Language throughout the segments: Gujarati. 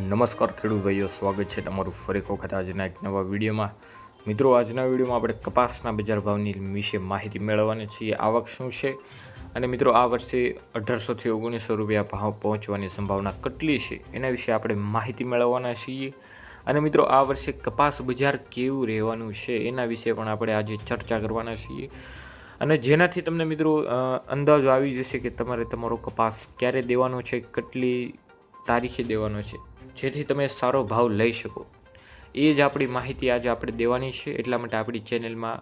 નમસ્કાર ખેડૂત ભાઈઓ, સ્વાગત છે તમારું ફરી વખત આજના એક નવા વિડીયોમાં. મિત્રો, આજના વિડીયોમાં આપણે કપાસના બજાર ભાવની વિશે માહિતી મેળવવાની છીએ આવક શું છે? અને મિત્રો, આ વર્ષે અઢારસોથી ઓગણીસો રૂપિયા ભાવ પહોંચવાની સંભાવના કેટલી છે? એના વિશે આપણે માહિતી મેળવવાના છીએ. અને મિત્રો, આ વર્ષે કપાસ બજાર કેવું રહેવાનું છે, એના વિશે પણ આપણે આજે ચર્ચા કરવાના છીએ. અને જેનાથી તમને મિત્રો અંદાજો આવી જશે કે તમારે તમારો કપાસ ક્યારે દેવાનો છે, કેટલી તારીખે દેવાનો છે. જેથી તમે સારો ભાવ લઈ શકો. એ જ આપણી માહિતી આજે આપણે દેવાની છે. એટલા માટે આપણી ચેનલમાં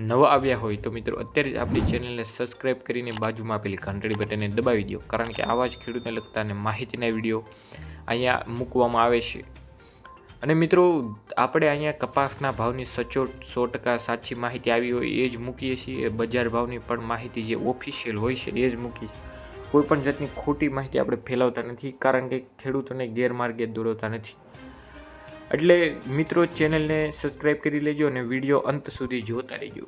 નવા આવ્યા હોય તો મિત્રો અત્યારે જ આપણી ચેનલને સબસ્ક્રાઈબ કરીને બાજુમાં આપેલી ઘંટડી બટનને દબાવી દો. કારણ કે આવા જ ખેડૂતને લગતા અને માહિતીના વીડિયો અહીંયા મૂકવામાં આવે છે. અને મિત્રો આપણે અહીંયા કપાસના ભાવની સચોટ સો ટકા સાચી માહિતી આવી હોય એ જ મૂકીએ છીએ. બજાર ભાવની પણ માહિતી જે ઓફિશિયલ હોય છે એ જ મૂકીએ કોઈ પણ જાતની ખોટી માહિતી આપણે ફેલાવતા નથી, કારણ કે ખેડૂતોને ગેરમાર્ગે દોરવતા નથી. એટલે મિત્રો, ચેનલને સબસ્ક્રાઈબ કરી લેજો અને વીડિયો અંત સુધી જોતા રહેજો.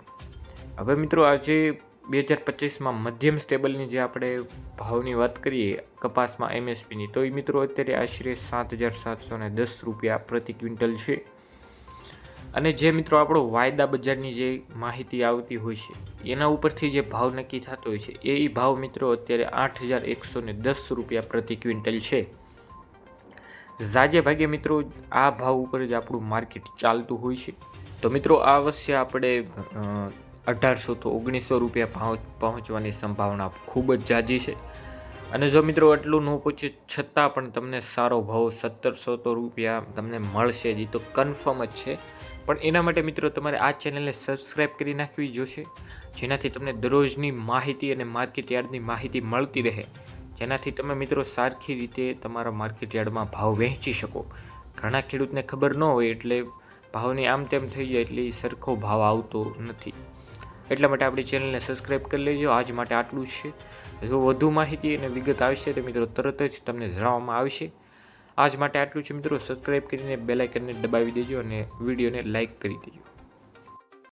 હવે મિત્રો, આજે બે હજાર પચીસમાં મધ્યમ સ્ટેબલની જે આપણે ભાવની વાત કરીએ, કપાસમાં એમએસપીની તો એ મિત્રો અત્યારે આશરે સાત હજાર સાતસો દસ રૂપિયા પ્રતિ ક્વિન્ટલ છે. અને જે મિત્રો આપણો વાયદા બજારની જે માહિતી આવતી હોય છે, એના ઉપરથી જે ભાવ નક્કી થતો હોય છે, એ ભાવ મિત્રો અત્યારે આઠ હજાર એકસો ને દસ રૂપિયા પ્રતિ ક્વિન્ટલ છે. ઝાજે ભાગે મિત્રો આ ભાવ ઉપર જ આપણું માર્કેટ ચાલતું હોય છે. તો મિત્રો આ વર્ષે આપણે અઢારસો તો ઓગણીસો રૂપિયા પહોંચવાની સંભાવના ખૂબ જ જાજી છે. અને જો મિત્રો એટલું ન પહોંચે છતાં પણ તમને સારો ભાવ સત્તરસો તો રૂપિયા તમને મળશે જ. એ તો કન્ફર્મ જ છે. પણ એના માટે મિત્રો તમારે આ ચેનલને સબસ્ક્રાઈબ કરી નાખવી જોશે, જેનાથી તમને દરરોજની માહિતી અને માર્કેટ યાર્ડની માહિતી મળતી રહે. જેનાથી તમે મિત્રો સારખી રીતે તમારા માર્કેટ યાર્ડમાં ભાવ વહેંચી શકો. ઘણા ખેડૂતને ખબર ન હોય એટલે ભાવની આમ તેમ થઈ જાય એટલે સરખો ભાવ આવતો નથી. એટલા માટે આપણી ચેનલને સબસ્ક્રાઈબ કરી લેજો. આજ માટે આટલું છે. જો વધુ માહિતી અને વિગત આવશે તો મિત્રો તરત જ તમને જણાવવામાં આવશે. આજ માટે આટલું છે મિત્રો. સબસ્ક્રાઈબ કરીને બેલાઇકનને દબાવી દેજો અને વિડીયોને લાઇક કરી દેજો.